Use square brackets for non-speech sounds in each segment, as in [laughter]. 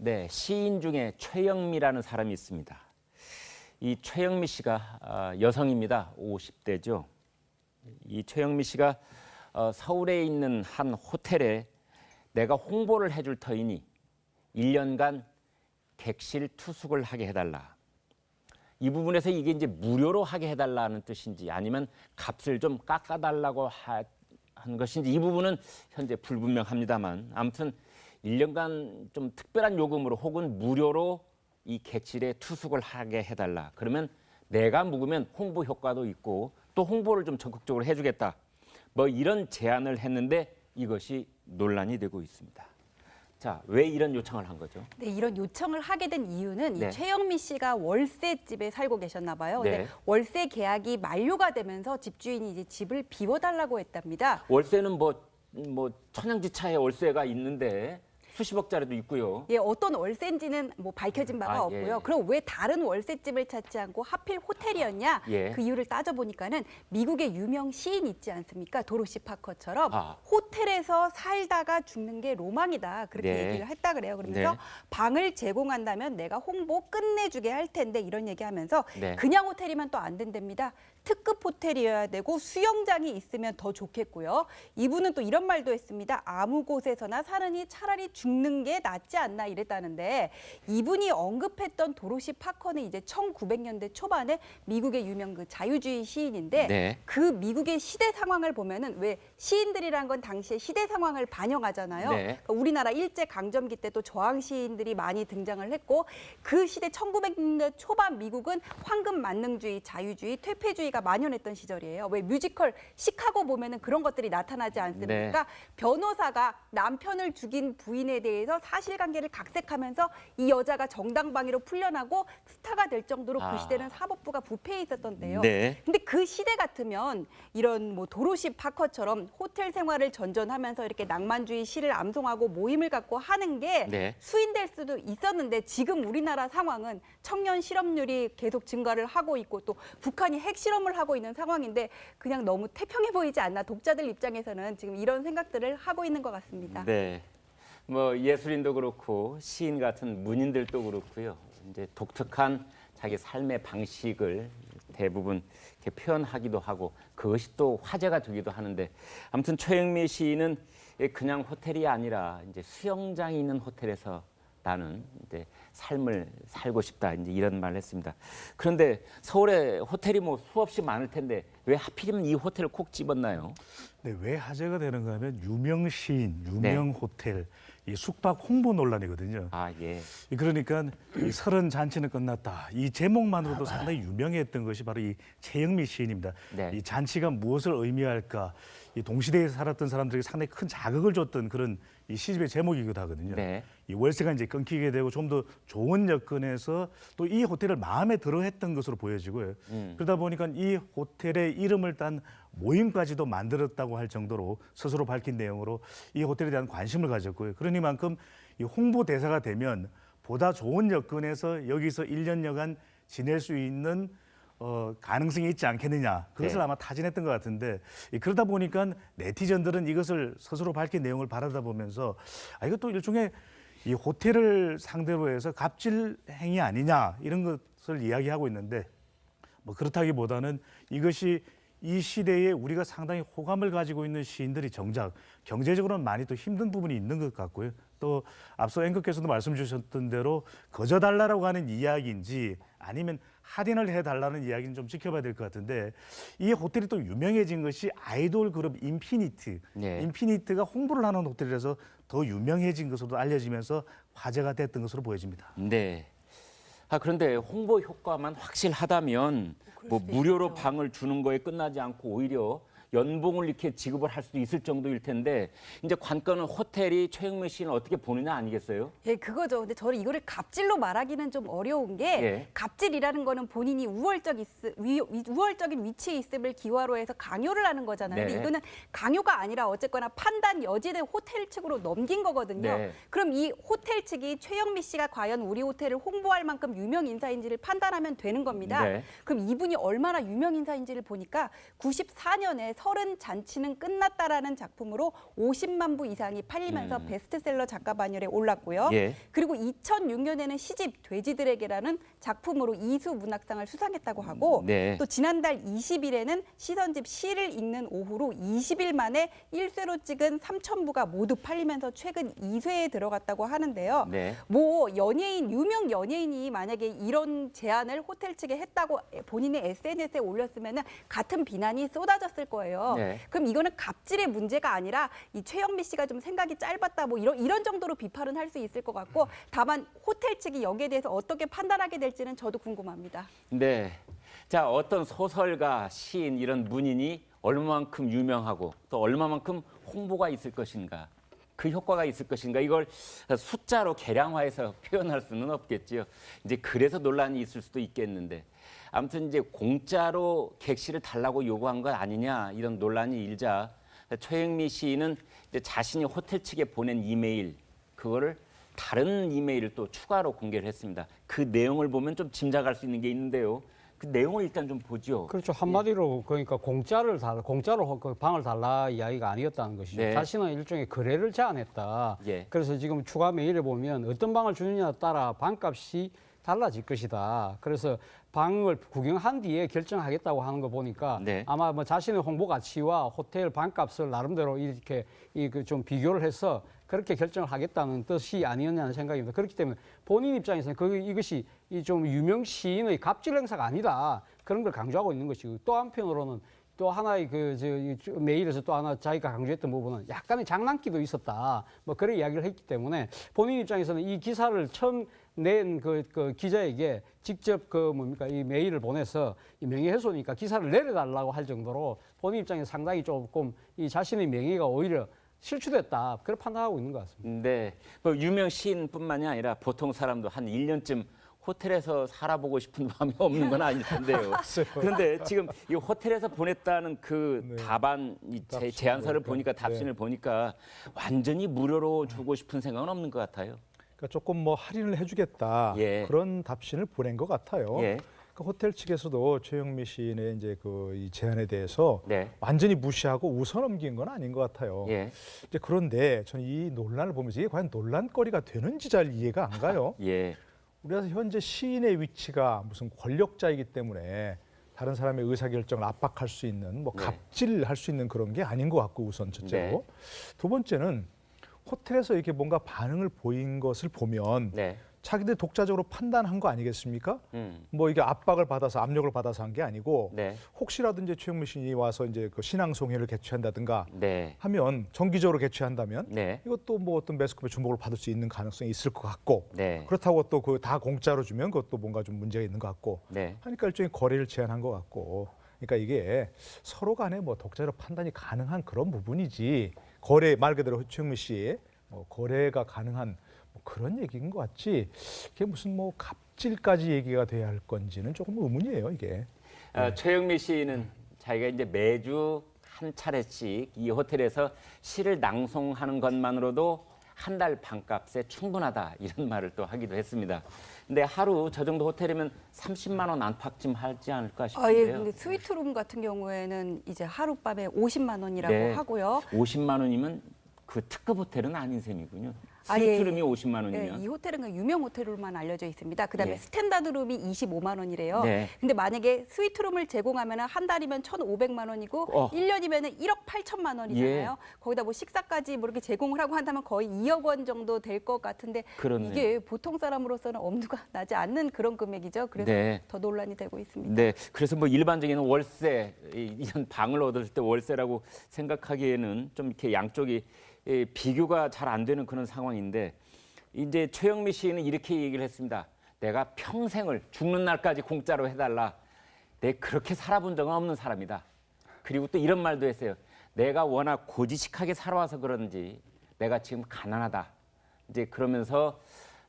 네, 시인 중에 최영미라는 사람이 있습니다. 이 최영미 씨가 아, 여성입니다. 50대죠. 이 최영미 씨가 어, 서울에 있는 한 호텔에 내가 홍보를 해줄 터이니 1년간 객실 투숙을 하게 해달라. 이 부분에서 이게 이제 무료로 하게 해달라는 뜻인지 아니면 값을 좀 깎아달라고 하, 한 것인지 이 부분은 현재 불분명합니다만 아무튼 1년간 좀 특별한 요금으로 혹은 무료로 이 객실에 투숙을 하게 해달라. 그러면 내가 묵으면 홍보 효과도 있고 또 홍보를 좀 적극적으로 해주겠다. 뭐 이런 제안을 했는데 이것이 논란이 되고 있습니다. 자, 왜 이런 요청을 한 거죠? 네, 이런 요청을 하게 된 이유는 네. 이 최영미 씨가 월세 집에 살고 계셨나 봐요. 네. 근데 월세 계약이 만료가 되면서 집주인이 이제 집을 비워달라고 했답니다. 월세는 뭐, 뭐 천양지차에 월세가 있는데 수십억짜리도 있고요. 예, 어떤 월세인지는 뭐 밝혀진 바가 아, 없고요. 예. 그럼 왜 다른 월세집을 찾지 않고 하필 호텔이었냐? 예. 그 이유를 따져보니까는 미국의 유명 시인 있지 않습니까? 도로시 파커처럼 아. 호텔에서 살다가 죽는 게 로망이다. 그렇게 네. 얘기를 했다 그래요. 그러면서 네. 방을 제공한다면 내가 홍보 끝내주게 할 텐데 이런 얘기하면서 네. 그냥 호텔이면 또 안 된답니다. 특급 호텔이어야 되고 수영장이 있으면 더 좋겠고요. 이분은 또 이런 말도 했습니다. 아무 곳에서나 사느니 차라리 죽는 게 낫지 않나 이랬다는데 이분이 언급했던 도로시 파커는 이제 1900년대 초반에 미국의 유명 그 자유주의 시인인데 네. 그 미국의 시대 상황을 보면은 왜 시인들이란 건 당시의 시대 상황을 반영하잖아요. 네. 그러니까 우리나라 일제 강점기 때 또 저항 시인들이 많이 등장을 했고 그 시대 1900년대 초반 미국은 황금 만능주의, 자유주의, 퇴폐주의가 만연했던 시절이에요. 왜 뮤지컬 시카고 보면은 그런 것들이 나타나지 않습니까? 네. 변호사가 남편을 죽인 부인에 대해서 사실관계를 각색하면서 이 여자가 정당방위로 풀려나고 스타가 될 정도로 아. 그 시대는 사법부가 부패해 있었던 때요. 네. 근데 그 시대 같으면 이런 뭐 도로시 파커처럼 호텔 생활을 전전하면서 이렇게 낭만주의 시를 암송하고 모임을 갖고 하는 게 네. 수인될 수도 있었는데 지금 우리나라 상황은 청년 실업률이 계속 증가를 하고 있고 또 북한이 핵실험 을 하고 있는 상황인데 그냥 너무 태평해 보이지 않나 독자들 입장에서는 지금 이런 생각들을 하고 있는 것 같습니다. 네. 뭐 예술인도 그렇고 시인 같은 문인들도 그렇고요. 이제 독특한 자기 삶의 방식을 대부분 이렇게 표현하기도 하고 그것이 또 화제가 되기도 하는데 아무튼 최영미 시인은 그냥 호텔이 아니라 이제 수영장이 있는 호텔에서 나는 이제 삶을 살고 싶다 이제 이런 말을 했습니다. 그런데 서울에 호텔이 뭐 수없이 많을 텐데 왜 하필이면 이 호텔을 꼭 집었나요? 네, 왜 화제가 되는가 하면 유명 시인, 네. 유명 호텔, 이 숙박 홍보 논란이거든요. 아 예. 이 그러니까 이 서른 잔치는 끝났다. 이 제목만으로도 상당히 유명했던 것이 바로 이 최영미 시인입니다. 네. 이 잔치가 무엇을 의미할까? 이 동시대에 살았던 사람들에게 상당히 큰 자극을 줬던 그런 이 시집의 제목이기도 하거든요. 네. 이 월세가 이제 끊기게 되고 좀 더 좋은 여건에서 또 이 호텔을 마음에 들어 했던 것으로 보여지고요. 음. 그러다 보니까 이 호텔의 이름을 딴 모임까지도 만들었다고 할 정도로 스스로 밝힌 내용으로 이 호텔에 대한 관심을 가졌고요. 그러니만큼 이 홍보 대사가 되면 보다 좋은 여건에서 여기서 1년여간 지낼 수 있는 어, 가능성이 있지 않겠느냐. 그것을 네. 아마 타진했던 것 같은데 이 그러다 보니까 네티즌들은 이것을 스스로 밝힌 내용을 바라다 보면서 아 이것도 일종의 이 호텔을 상대로 해서 갑질 행위 아니냐 이런 것을 이야기하고 있는데 뭐 그렇다기보다는 이것이 이 시대에 우리가 상당히 호감을 가지고 있는 시인들이 정작 경제적으로는 많이 또 힘든 부분이 있는 것 같고요. 또 앞서 앵커께서도 말씀 주셨던 대로 거저 달라라고 하는 이야기인지 아니면 할인을 해달라는 이야기는 좀 지켜봐야 될 것 같은데 이 호텔이 또 유명해진 것이 아이돌 그룹 인피니트. 네. 인피니트가 홍보를 하는 호텔이라서 더 유명해진 것으로도 알려지면서 화제가 됐던 것으로 보여집니다. 네. 아 그런데 홍보 효과만 확실하다면 뭐 수도 무료로 있죠. 방을 주는 거에 끝나지 않고 오히려 연봉을 이렇게 지급을 할 수도 있을 정도일 텐데 이제 관건은 호텔이 최영미 씨는 어떻게 보느냐 아니겠어요? 예, 그거죠. 근데 저는 이거를 갑질로 말하기는 좀 어려운 게 예. 갑질이라는 거는 본인이 우월적 있, 위, 위- 우월적인 위치에 있음을 기화로 해서 강요를 하는 거잖아요. 네. 근데 이거는 강요가 아니라 어쨌거나 판단 여지를 호텔 측으로 넘긴 거거든요. 네. 그럼 이 호텔 측이 최영미 씨가 과연 우리 호텔을 홍보할 만큼 유명 인사인지를 판단하면 되는 겁니다. 네. 그럼 이분이 얼마나 유명 인사인지를 보니까 94년에 서른 잔치는 끝났다라는 작품으로 50만 부 이상이 팔리면서 음. 베스트셀러 작가 반열에 올랐고요. 예. 그리고 2006년에는 시집 돼지들에게라는 작품으로 이수 문학상을 수상했다고 하고 네. 또 지난달 20일에는 시선집 시를 읽는 오후로 20일 만에 1쇄로 찍은 3천 부가 모두 팔리면서 최근 2쇄에 들어갔다고 하는데요. 네. 뭐 연예인 유명 연예인이 만약에 이런 제안을 호텔 측에 했다고 본인의 SNS에 올렸으면은 같은 비난이 쏟아졌을 거예요. 네. 그럼 이거는 갑질의 문제가 아니라 이 최영미 씨가 좀 생각이 짧았다 뭐 이런 이런 정도로 비판은 할 수 있을 것 같고 다만 호텔 측이 여기에 대해서 어떻게 판단하게 될지는 저도 궁금합니다. 네. 자, 어떤 소설가, 시인 이런 문인이 얼마만큼 유명하고 또 얼마만큼 홍보가 있을 것인가. 그 효과가 있을 것인가 이걸 숫자로 계량화해서 [laughs] 표현할 수는 없겠지요. 이제 그래서 논란이 있을 수도 있겠는데 아무튼 이제 공짜로 객실을 달라고 요구한 것 아니냐 이런 논란이 일자 최영미 시인은 자신이 호텔 측에 보낸 이메일 그거를 다른 이메일을 또 추가로 공개를 했습니다. 그 내용을 보면 좀 짐작할 수 있는 게 있는데요. 그 내용을 일단 좀 보죠. 그렇죠. 한마디로 그러니까 공짜를 달 공짜로 그 방을 달라 이야기가 아니었다는 것이죠. 네. 자신은 일종의 거래를 제안했다. 예. 그래서 지금 추가 메일에 보면 어떤 방을 주느냐에 따라 방값이 달라질 것이다. 그래서 방을 구경한 뒤에 결정하겠다고 하는 거 보니까 네. 아마 뭐 자신의 홍보 가치와 호텔 방값을 나름대로 이렇게 이그좀 비교를 해서 그렇게 결정을 하겠다는 뜻이 아니었냐는 생각입니다. 그렇기 때문에 본인 입장에서는 그 이것이 이 좀 유명 시인의 갑질 행사가 아니다 그런 걸 강조하고 있는 것이고 또 한편으로는 또 하나의 그저 메일에서 또 하나 자기가 강조했던 부분은 약간의 장난기도 있었다. 뭐 그런 이야기를 했기 때문에 본인 입장에서는 이 기사를 처음 낸그 그 기자에게 직접 그 뭡니까 이 메일을 보내서 이 명예훼손이니까 기사를 내려달라고 할 정도로 본인 입장에서 상당히 조금 이 자신의 명예가 오히려 실추됐다. 그렇게 판단하고 있는 것 같습니다. 네. 뭐 유명 시인뿐만이 아니라 보통 사람도 한 1년쯤 호텔에서 살아보고 싶은 [laughs] 마음이 없는 건 아닐 텐데요. [laughs] 그런데 지금 이 호텔에서 보냈다는 그 네. 답안 이 제, 제안서를 보니까, 보니까 답신을 보니까 완전히 무료로 주고 싶은 생각은 없는 것 같아요. 그러니까 조금 뭐 할인을 해주겠다 예. 그런 답신을 보낸 것 같아요. 예. 그 호텔 측에서도 최영미 시인의 이제 그 이 제안에 대해서 네. 완전히 무시하고 웃어 넘긴 건 아닌 것 같아요. 예. 이제 그런데 저는 이 논란을 보면서 이게 과연 논란거리가 되는지 잘 이해가 안 가요. [laughs] 예. 우리가 현재 시인의 위치가 무슨 권력자이기 때문에 다른 사람의 의사결정을 압박할 수 있는 뭐 네. 갑질할 수 있는 그런 게 아닌 것 같고 우선 첫째로 네. 두 번째는 호텔에서 이렇게 뭔가 반응을 보인 것을 보면 네. 자기들 독자적으로 판단한 거 아니겠습니까? 음. 뭐 이게 압박을 받아서 압력을 받아서 한 게 아니고 네. 혹시라도 이제 최영미 시인이 와서 이제 그 신앙송회를 개최한다든가 네. 하면 정기적으로 개최한다면 네. 이것도 뭐 어떤 매스컴의 주목을 받을 수 있는 가능성이 있을 것 같고 네. 그렇다고 또 그 다 공짜로 주면 그것도 뭔가 좀 문제가 있는 것 같고 네. 하니까 일종의 거래를 제한한 것 같고 그러니까 이게 서로 간에 뭐 독자적 판단이 가능한 그런 부분이지 거래 말 그대로 최영미 씨의 뭐 거래가 가능한 뭐 그런 얘기인 것 같지? 이게 무슨 뭐 갑질까지 얘기가 돼야 할 건지는 조금 의문이에요 이게. 아, 최영미 씨는 자기가 이제 매주 한 차례씩 이 호텔에서 시를 낭송하는 것만으로도 한 달 반값에 충분하다 이런 [laughs] 말을 또 하기도 했습니다. 근데 하루 저 정도 호텔이면 30만 원 안팎쯤 하지 않을까 아, 예, 싶은데요. 근데 스위트룸 같은 경우에는 이제 하룻밤에 50만 원이라고 네. 하고요. 50만 원이면 그 특급 호텔은 아닌 셈이군요. 아, 예, 스위트 룸이 50만 예, 원이면 이 호텔은 그 유명 호텔로만 알려져 있습니다. 그다음에 예. 스탠다드 룸이 25만 원이래요. 네. 근데 만약에 스위트 룸을 제공하면 한 달이면 1,500만 원이고 어. 일 1년이면 1억 8천만 원이잖아요. 예. 거기다 뭐 식사까지 뭐 이렇게 제공을 하고 한다면 거의 2억 원 정도 될 것 같은데 그렇네요. 이게 보통 사람으로서는 엄두가 [laughs] 나지 않는 그런 금액이죠. 그래서 네. 더 논란이 되고 있습니다. 네, 그래서 뭐 일반적인 월세 이- 이런 방을 얻을 때 월세라고 생각하기에는 좀 이렇게 양쪽이 예, 비교가 잘 안 되는 그런 상황인데 이제 최영미 씨는 이렇게 얘기를 했습니다. 내가 평생을 죽는 날까지 공짜로 해달라. 내 그렇게 살아본 적은 없는 사람이다. 그리고 또 이런 말도 했어요. 내가 워낙 고지식하게 살아와서 그런지 내가 지금 가난하다. 이제 그러면서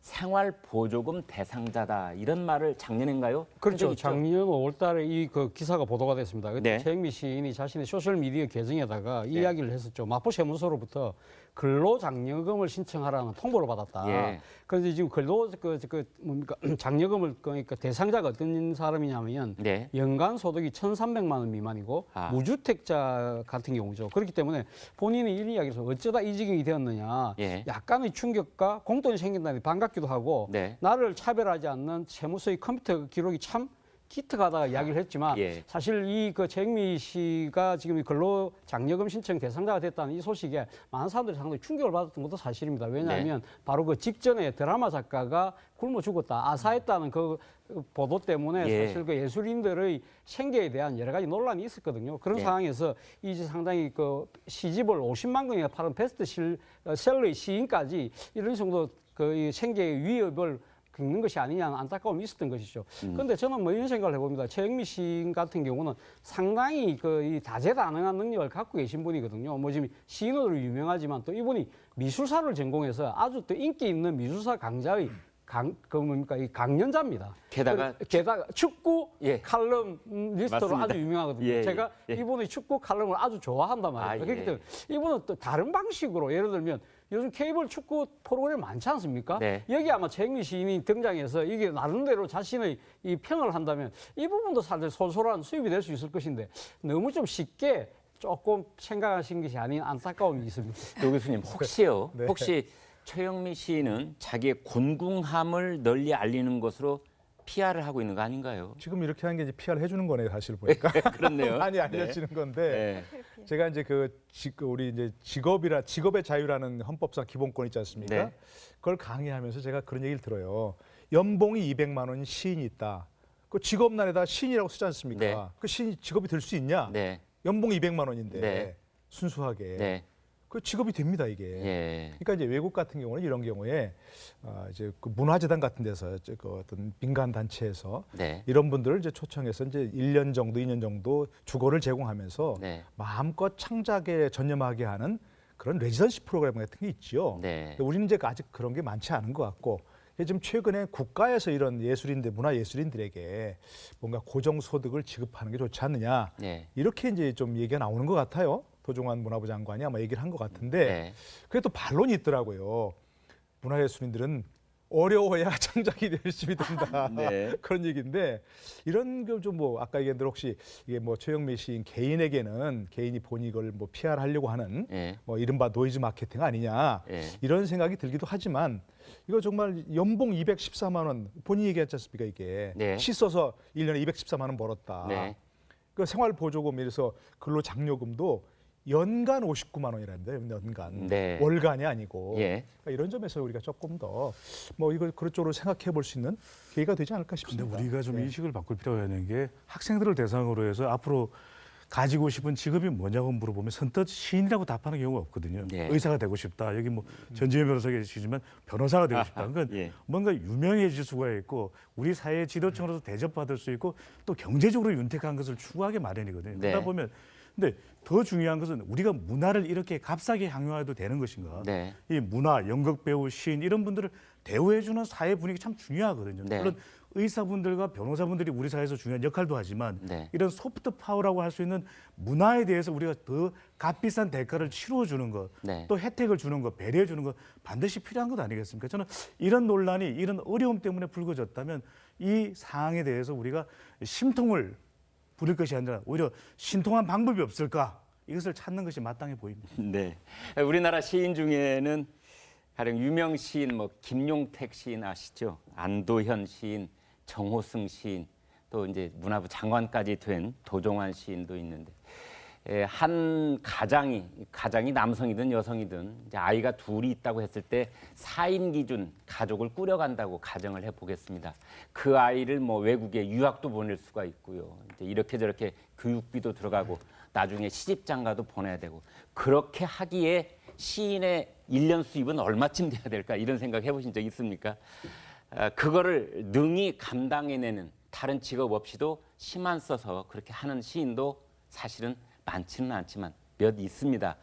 생활 보조금 대상자다 이런 말을 작년인가요? 그렇죠. 작년 5월달에 이 그 기사가 보도가 됐습니다. 그때 네. 최영미 시인이 자신의 소셜 미디어 계정에다가 이 네. 이야기를 했었죠. 마포 세무서로부터 근로장려금을 신청하라는 통보를 받았다. 예. 그런데 지금 근로 그, 그 뭡니까 [clears throat] 장려금을 그러니까 대상자가 어떤 사람이냐면 네. 연간 소득이 1,300만 원 미만이고 아. 무주택자 같은 경우죠. 그렇기 때문에 본인이 이런 이야기에서 어쩌다 이 지경이 되었느냐. 예. 약간의 충격과 공돈이 생긴다니 반갑기도 하고 네. 나를 차별하지 않는 세무서의 컴퓨터 기록이 참 기특하다 이야기를 했지만 예. 사실 이 그 최영미 씨가 지금 이 근로 장려금 신청 대상자가 됐다는 이 소식에 많은 사람들이 상당히 충격을 받았던 것도 사실입니다. 왜냐하면 바로 그 직전에 드라마 작가가 굶어 죽었다 아사했다는 그 보도 때문에 예. 사실 그 예술인들의 생계에 대한 여러 가지 논란이 있었거든요. 그런 예. 상황에서 이제 상당히 그 시집을 50만 권이나 파는 베스트 셀러의 시인까지 이런 정도 그이 생계의 위협을 겪는 것이 아니냐는 안타까움이 있었던 것이죠. 그런데 저는 뭐 이런 생각을 해봅니다. 최영미 시인 같은 경우는 상당히 그 이 다재다능한 능력을 갖고 계신 분이거든요. 뭐 지금 시인으로 유명하지만 또 이분이 미술사를 전공해서 아주 또 인기 있는 미술사 강자의 강, 그 뭡니까 이 강연자입니다. 게다가 그- 게다가 축구 예. 칼럼 음, 리스트로 맞습니다. 아주 유명하거든요. 예, 예, 제가 예. 이분의 축구 칼럼을 아주 좋아한단 말이에요. 아, 그렇기 예. 때문에 이분은 또 다른 방식으로 예를 들면 요즘 케이블 축구 프로그램 많지 않습니까? 네. 여기 아마 최영미 시인이 등장해서 이게 나름대로 자신의 이 평을 한다면 이 부분도 사실 솔솔한 수입이 될 수 있을 것인데 너무 좀 쉽게 조금 생각하신 것이 아닌 안타까움이 있습니다. 노 교수님 혹시요 [laughs] 네. 혹시 최영미 시인은 자기의 곤궁함을 널리 알리는 것으로 PR을 하고 있는 거 아닌가요? 지금 이렇게 하는 게 이제 PR 해주는 거네요, 사실 보니까. 그렇네요. [laughs] 많이 알려지는 건데 네. 제가 이제 그 지- 그 우리 이제 직업이라 직업의 자유라는 헌법상 기본권 있지 않습니까? 네. 그걸 강의하면서 제가 그런 얘기를 들어요. 연봉이 200만 원 시인이 있다. 그 직업란에다 시인이라고 쓰지 않습니까? 네. 그 시인 직업이 될 수 있냐? 네. 연봉 200만 원인데 네. 순수하게 네. 그 직업이 됩니다 이게. 예. 그러니까 이제 외국 같은 경우는 이런 경우에 아, 이제 그 문화재단 같은 데서 이제 그 어떤 민간 단체에서 네. 이런 분들을 이제 초청해서 이제 1년 정도, 2년 정도 주거를 제공하면서 네. 마음껏 창작에 전념하게 하는 그런 레지던시 프로그램 같은 게 있지요. 네. 우리는 이제 아직 그런 게 많지 않은 것 같고 지금 최근에 국가에서 이런 예술인들, 문화 예술인들에게 뭔가 고정 소득을 지급하는 게 좋지 않느냐 네. 이렇게 이제 좀 얘기가 나오는 것 같아요. 도종환 문화부 장관이 아마 얘기를 한 것 같은데 네. 그게 또 반론이 있더라고요. 문화예술인들은 어려워야 [laughs] 창작이 열심히 된다. [laughs] 네. 그런 얘기인데 이런 게좀뭐 아까 얘기한 대로 혹시 이게 뭐 최영미 시인 개인에게는 개인이 본인이 이걸 뭐 PR 하려고 하는 예. 뭐 이른바 노이즈 마케팅 아니냐 예. 이런 생각이 들기도 하지만 이거 정말 연봉 214만 원 본인이 얘기했지 않습니까 이게 네. 시 써서 1년에 214만 원 벌었다. 네. 그 생활 보조금 이래서 근로 장려금도 연간 59만 원이랍니다. 연간 네. 월간이 아니고 예. 그러니까 이런 점에서 우리가 조금 더 뭐 이걸 그런 쪽으로 생각해 볼 수 있는 기회가 되지 않을까 근데 싶습니다. 우리가 좀 네. 인식을 바꿀 필요가 있는 게 학생들을 대상으로 해서 앞으로 가지고 싶은 직업이 뭐냐고 물어보면 선뜻 시인이라고 답하는 경우가 없거든요. 네. 의사가 되고 싶다. 여기 뭐 전지현 변호사 계시지만 변호사가 되고 싶다. 그러니까 예. 뭔가 유명해질 수가 있고 우리 사회 지도층으로서 대접받을 수 있고 또 경제적으로 윤택한 것을 추구하기 마련이거든요. 네. 그러다 보면 근데 더 중요한 것은 우리가 문화를 이렇게 값싸게 향유해도 되는 것인가? 네. 이 문화, 연극 배우, 시인 이런 분들을 대우해주는 사회 분위기 참 중요하거든요. 네. 물론 의사분들과 변호사분들이 우리 사회에서 중요한 역할도 하지만 네. 이런 소프트 파워라고 할 수 있는 문화에 대해서 우리가 더 값비싼 대가를 치러주는 것, 네. 또 혜택을 주는 것, 배려해 주는 것 반드시 필요한 것 아니겠습니까? 저는 이런 논란이 이런 어려움 때문에 불거졌다면 이 사항에 대해서 우리가 심통을 부릴 것이 아니라 오히려 신통한 방법이 없을까 이것을 찾는 것이 마땅해 보입니다. [laughs] 네. 우리나라 시인 중에는 가령 유명 시인 뭐 김용택 시인 아시죠? 안도현 시인, 정호승 시인, 또 이제 문화부 장관까지 된 도종환 시인도 있는데 에, 한 가장이 가장이 남성이든 여성이든 아이가 둘이 있다고 했을 때 4인 기준 가족을 꾸려간다고 가정을 해 보겠습니다. 그 아이를 뭐 외국에 유학도 보낼 수가 있고요. 이렇게 저렇게 교육비도 들어가고 나중에 시집 장가도 보내야 되고 그렇게 하기에 시인의 일년 수입은 얼마쯤 돼야 될까 이런 생각 해보신 적 있습니까? 아, 그거를 능히 감당해내는 다른 직업 없이도 시만 써서 그렇게 하는 시인도 사실은 많지는 않지만 몇 있습니다.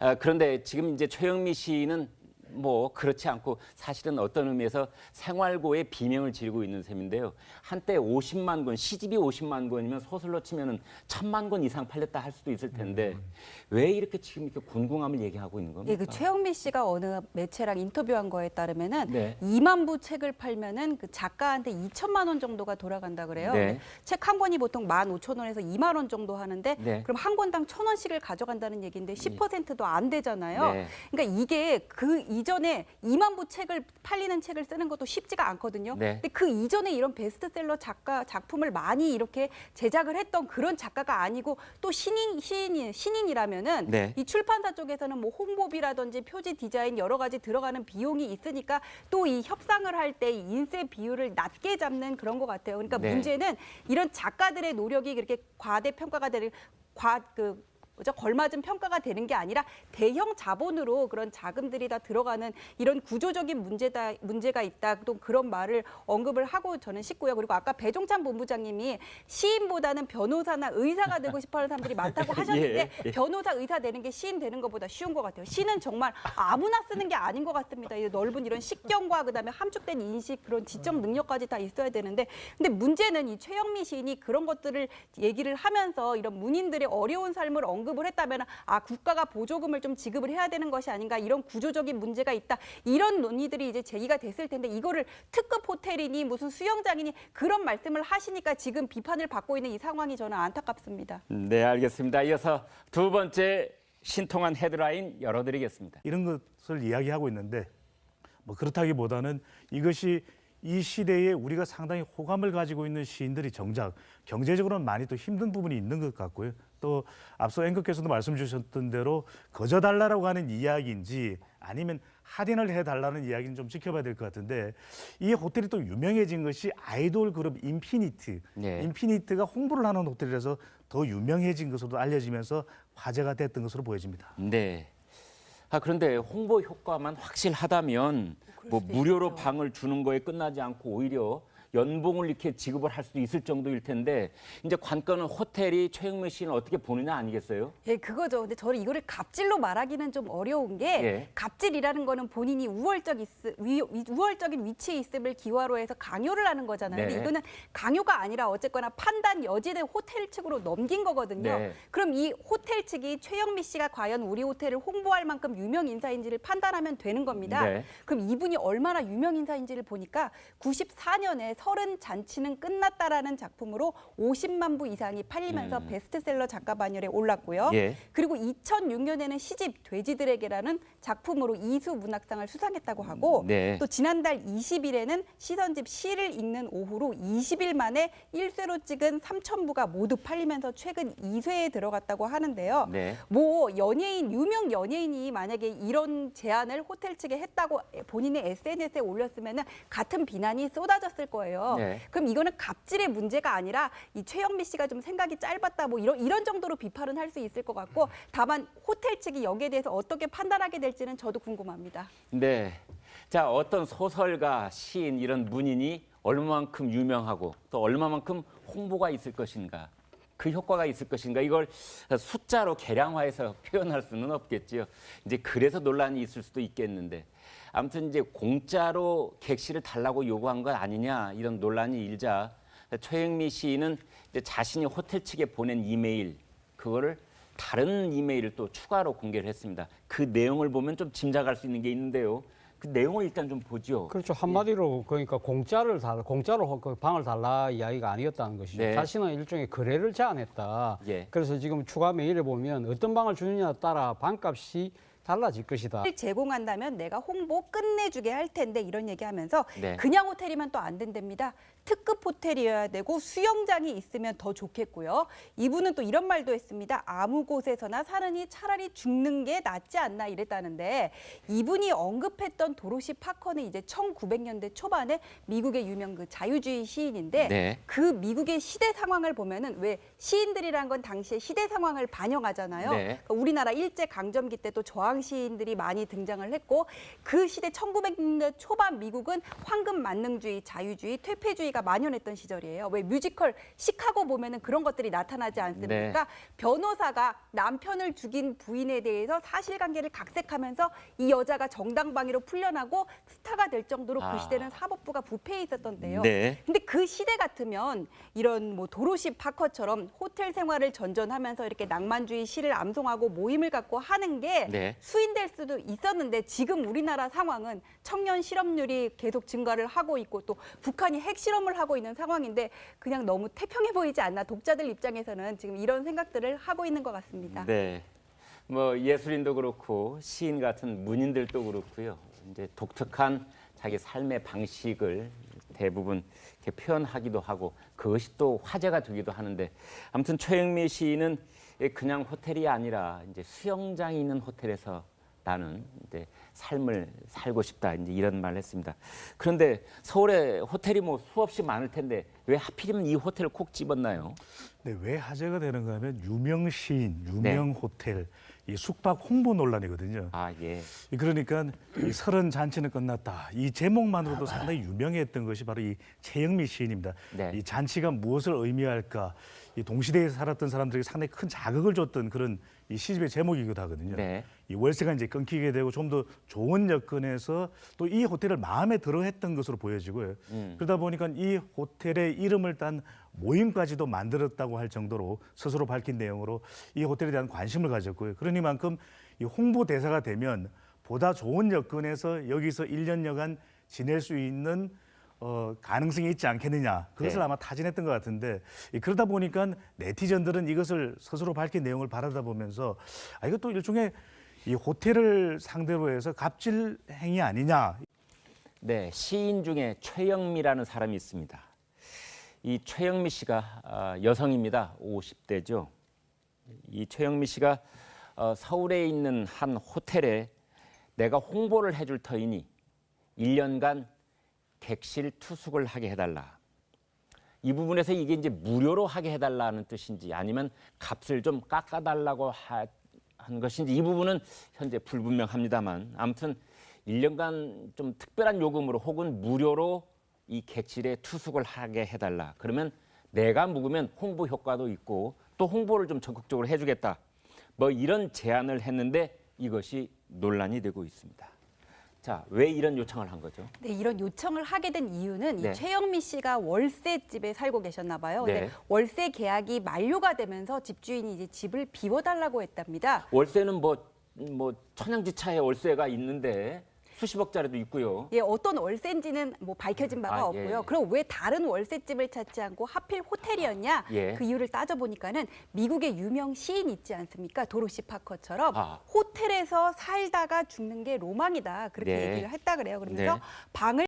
아, 그런데 지금 이제 최영미 시인은 뭐 그렇지 않고 사실은 어떤 의미에서 생활고의 비명을 지르고 있는 셈인데요. 한때 50만 권, 시집이 50만 권이면 소설로 치면은 천만 권 이상 팔렸다 할 수도 있을 텐데 왜 이렇게 지금 이렇게 곤궁함을 얘기하고 있는 겁니까? 예, 그 최영미 씨가 어느 매체랑 인터뷰한 거에 따르면은 네. 2만 부 책을 팔면은 그 작가한테 2천만 원 정도가 돌아간다 그래요. 네. 책 한 권이 보통 15,000원에서 2만 원 정도 하는데 네. 그럼 한 권당 1,000원씩을 가져간다는 얘기인데 10%도 안 되잖아요. 네. 그러니까 이게 그이 전에 2만 부 책을 팔리는 책을 쓰는 것도 쉽지가 않거든요. 네. 근데 그 이전에 이런 베스트셀러 작가 작품을 많이 이렇게 제작을 했던 그런 작가가 아니고 또 신인 시인이 신인이라면은 네. 이 출판사 쪽에서는 뭐 홍보비라든지 표지 디자인 여러 가지 들어가는 비용이 있으니까 또 이 협상을 할 때 인쇄 비율을 낮게 잡는 그런 것 같아요. 그러니까 네. 문제는 이런 작가들의 노력이 그렇게 과대평가가 되는 과그 뭐죠? 걸맞은 평가가 되는 게 아니라 대형 자본으로 그런 자금들이 다 들어가는 이런 구조적인 문제다 문제가 있다 또 그런 말을 언급을 하고 저는 싶고요. 그리고 아까 배종찬 본부장님이 시인보다는 변호사나 의사가 되고 싶어하는 사람들이 많다고 [laughs] 하셨는데 예, 예. 변호사 의사 되는 게 시인 되는 것보다 쉬운 것 같아요. 시는 정말 아무나 쓰는 게 아닌 것 같습니다. 이 넓은 이런 식견과 그다음에 함축된 인식 그런 지적 능력까지 다 있어야 되는데 근데 문제는 이 최영미 시인이 그런 것들을 얘기를 하면서 이런 문인들의 어려운 삶을 언 급을 했다면 아 국가가 보조금을 좀 지급을 해야 되는 것이 아닌가 이런 구조적인 문제가 있다 이런 논의들이 이제 제기가 됐을 텐데 이거를 특급 호텔이니 무슨 수영장이니 그런 말씀을 하시니까 지금 비판을 받고 있는 이 상황이 저는 안타깝습니다. 네, 알겠습니다. 이어서 두 번째 신통한 헤드라인 열어드리겠습니다. 이런 것을 이야기하고 있는데 뭐 그렇다기보다는 이것이 이 시대에 우리가 상당히 호감을 가지고 있는 시인들이 정작 경제적으로는 많이 또 힘든 부분이 있는 것 같고요. 또 앞서 앵커께서도 말씀 주셨던 대로 거저 달라라고 하는 이야기인지 아니면 할인을 해달라는 이야기는 좀 지켜봐야 될 것 같은데 이 호텔이 또 유명해진 것이 아이돌 그룹 인피니트. 네. 인피니트가 홍보를 하는 호텔이라서 더 유명해진 것으로 알려지면서 화제가 됐던 것으로 보여집니다. 네. 아 그런데 홍보 효과만 확실하다면 뭐 수도 무료로 있죠. 방을 주는 거에 끝나지 않고 오히려 연봉을 이렇게 지급을 할 수도 있을 정도일 텐데 이제 관건은 호텔이 최영민 씨는 어떻게 보느냐 아니겠어요? 예, 그거죠. 근데 저는 이거를 갑질로 말하기는 좀 어려운 게 예. 갑질이라는 거는 본인이 우월적 있, 위, 위- 우월적인 위치에 있음을 기화로 해서 강요를 하는 거잖아요. 네. 근데 이거는 강요가 아니라 어쨌거나 판단 여지를 호텔 측으로 넘긴 거거든요. 네. 그럼 이 호텔 측이 최영미 씨가 과연 우리 호텔을 홍보할 만큼 유명 인사인지를 판단하면 되는 겁니다. 네. 그럼 이분이 얼마나 유명 인사인지를 보니까 94년에 서른 잔치는 끝났다라는 작품으로 50만 부 이상이 팔리면서 음. 베스트셀러 작가 반열에 올랐고요. 예. 그리고 2006년에는 시집 돼지들에게라는 작품으로 이수 문학상을 수상했다고 하고 네. 또 지난달 20일에는 시선집 시를 읽는 오후로 20일 만에 1쇄로 찍은 3천 부가 모두 팔리면서 최근 2쇄에 들어갔다고 하는데요. 네. 뭐 연예인 유명 연예인이 만약에 이런 제안을 호텔 측에 했다고 본인의 SNS에 올렸으면은 같은 비난이 쏟아졌을 거예요. 네. 그럼 이거는 갑질의 문제가 아니라 이 최영미 씨가 좀 생각이 짧았다 뭐 이런 이런 정도로 비판은 할 수 있을 것 같고 다만 호텔 측이 여기에 대해서 어떻게 판단하게 될지는 저도 궁금합니다. 네. 자, 어떤 소설가, 시인 이런 문인이 얼마만큼 유명하고 또 얼마만큼 홍보가 있을 것인가. 그 효과가 있을 것인가 이걸 숫자로 계량화해서 [laughs] 표현할 수는 없겠지요. 이제 그래서 논란이 있을 수도 있겠는데 아무튼 이제 공짜로 객실을 달라고 요구한 것 아니냐 이런 논란이 일자 최영미 시인은 자신이 호텔 측에 보낸 이메일 그거를 다른 이메일을 또 추가로 공개를 했습니다. 그 내용을 보면 좀 짐작할 수 있는 게 있는데요. 그 내용을 일단 좀 보죠. 그렇죠. 한마디로 그러니까 공짜를 달 공짜로 방을 달라 이야기가 아니었다는 것이죠. 네. 자신은 일종의 거래를 제안했다. 예. 그래서 지금 추가 메일을 보면 어떤 방을 주느냐에 따라 방값이 달라질 것이다. 제공한다면 내가 홍보 끝내주게 할 텐데 이런 얘기하면서 네. 그냥 호텔이면 또 안 된답니다. 특급 호텔이어야 되고 수영장이 있으면 더 좋겠고요. 이분은 또 이런 말도 했습니다. 아무 곳에서나 사느니 차라리 죽는 게 낫지 않나 이랬다는데 이분이 언급했던 도로시 파커는 이제 1900년대 초반에 미국의 유명 그 자유주의 시인인데 네. 그 미국의 시대 상황을 보면은 왜 시인들이란 건 당시의 시대 상황을 반영하잖아요. 네. 그러니까 우리나라 일제 강점기 때 또 저항 시인들이 많이 등장을 했고 그 시대 1900년대 초반 미국은 황금 만능주의, 자유주의, 퇴폐주의 가 만연했던 시절이에요. 왜 뮤지컬 시카고 보면은 그런 것들이 나타나지 않습니까? 네. 변호사가 남편을 죽인 부인에 대해서 사실관계를 각색하면서 이 여자가 정당방위로 풀려나고 스타가 될 정도로 아. 그 시대는 사법부가 부패해 있었던 때예요. 네. 근데 그 시대 같으면 이런 뭐 도로시 파커처럼 호텔 생활을 전전하면서 이렇게 낭만주의 시를 암송하고 모임을 갖고 하는 게 네. 수인될 수도 있었는데 지금 우리나라 상황은 청년 실업률이 계속 증가를 하고 있고 또 북한이 핵실험 을 하고 있는 상황인데 그냥 너무 태평해 보이지 않나 독자들 입장에서는 지금 이런 생각들을 하고 있는 것 같습니다. 네. 뭐 예술인도 그렇고 시인 같은 문인들도 그렇고요. 이제 독특한 자기 삶의 방식을 대부분 이렇게 표현하기도 하고 그것이 또 화제가 되기도 하는데 아무튼 최영미 시인은 그냥 호텔이 아니라 이제 수영장이 있는 호텔에서 나는 이제 삶을 살고 싶다 이제 이런 말을 했습니다. 그런데 서울에 호텔이 뭐 수없이 많을 텐데 왜 하필이면 이 호텔을 콕 집었나요? 네, 왜 화제가 되는가 하면 유명 시인, 유명 호텔, 이 숙박 홍보 논란이거든요. 아 예. 이 그러니까 이 서른 잔치는 끝났다. 이 제목만으로도 상당히 유명했던 것이 바로 이 최영미 시인입니다. 네. 이 잔치가 무엇을 의미할까? 이 동시대에 살았던 사람들에게 상당히 큰 자극을 줬던 그런 이 시집의 제목이기도 하거든요. 네. 이 월세가 이제 끊기게 되고 좀 더 좋은 여건에서 또 이 호텔을 마음에 들어 했던 것으로 보여지고요. 음. 그러다 보니까 이 호텔의 이름을 딴 모임까지도 만들었다고 할 정도로 스스로 밝힌 내용으로 이 호텔에 대한 관심을 가졌고요. 그러니만큼 이 홍보 대사가 되면 보다 좋은 여건에서 여기서 일년여간 지낼 수 있는 어, 가능성이 있지 않겠느냐. 그것을 네. 아마 타진했던 것 같은데 이 그러다 보니까 네티즌들은 이것을 스스로 밝힌 내용을 바라다 보면서 아, 이것도 일종의 이 호텔을 상대로 해서 갑질 행위 아니냐 네, 시인 중에 최영미라는 사람이 있습니다. 이 최영미 씨가 아, 여성입니다. 50대죠. 이 최영미 씨가 어, 서울에 있는 한 호텔에 내가 홍보를 해줄 터이니 1년간 객실 투숙을 하게 해달라. 이 부분에서 이게 이제 무료로 하게 해달라는 뜻인지 아니면 값을 좀 깎아달라고 하, 한 것인지 이 부분은 현재 불분명합니다만 아무튼 1년간 좀 특별한 요금으로 혹은 무료로 이 객실에 투숙을 하게 해달라. 그러면 내가 묵으면 홍보 효과도 있고 또 홍보를 좀 적극적으로 해주겠다. 뭐 이런 제안을 했는데 이것이 논란이 되고 있습니다. 자, 왜 이런 요청을 한 거죠? 네, 이런 요청을 하게 된 이유는 네. 이 최영미 씨가 월세집에 살고 계셨나 봐요. 근데 네. 월세 계약이 만료가 되면서 집주인이 이제 집을 비워달라고 했답니다. 월세는 뭐, 뭐 천양지차에 월세가 있는데 수십억짜리도 있고요. 예, 어떤 월세인지는 뭐 밝혀진 바가 아, 없고요. 예. 그럼 왜 다른 월세집을 찾지 않고 하필 호텔이었냐? 예. 그 이유를 따져보니까는 미국의 유명 시인 있지 않습니까? 도로시 파커처럼 아. 호텔에서 살다가 죽는 게 로망이다. 그렇게 네. 얘기를 했다 그래요. 그러면서 네. 방을